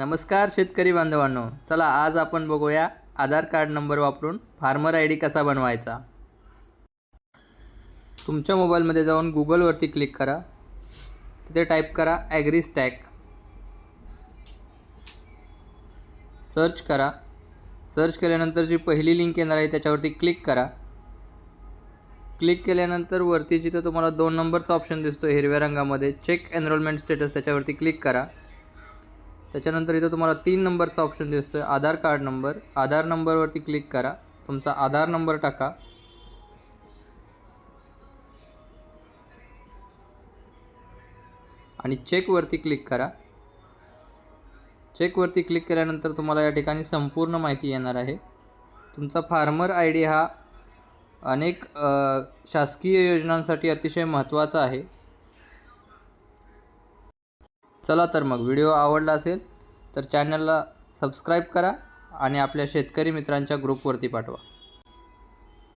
नमस्कार शेतकरी बांधवांनो. चला आज आपण बघूया आधार कार्ड नंबर वापरून फार्मर आय डी कसा बनवायचा. तुमच्या मोबाईलमध्ये जाऊन गुगलवरती क्लिक करा. तिथे टाईप करा ॲग्री स्टॅक सर्च करा. सर्च केल्यानंतर जी पहिली लिंक येणार आहे त्याच्यावरती क्लिक करा. क्लिक केल्यानंतर वरती जिथं तुम्हाला दोन नंबरचा ऑप्शन दिसतो हिरव्या रंगामध्ये चेक एनरोलमेंट स्टेटस त्याच्यावरती क्लिक करा. त्याच्यानंतर इथं तुम्हाला तीन नंबरचा ऑप्शन दिसतो आहे आधार कार्ड नंबर आधार नंबरवरती क्लिक करा. तुमचा आधार नंबर टाका. आणि चेकवरती क्लिक करा. चेकवरती क्लिक केल्यानंतर तुम्हाला या ठिकाणी संपूर्ण माहिती येणार आहे. तुमचा फार्मर आय डी हा अनेक शासकीय योजनांसाठी अतिशय महत्त्वाचा आहे. चला तर मग व्हिडिओ आवडला असेल तर चॅनलला सबस्क्राईब करा आणि आपल्या शेतकरी मित्रांच्या ग्रुपवरती पाठवा.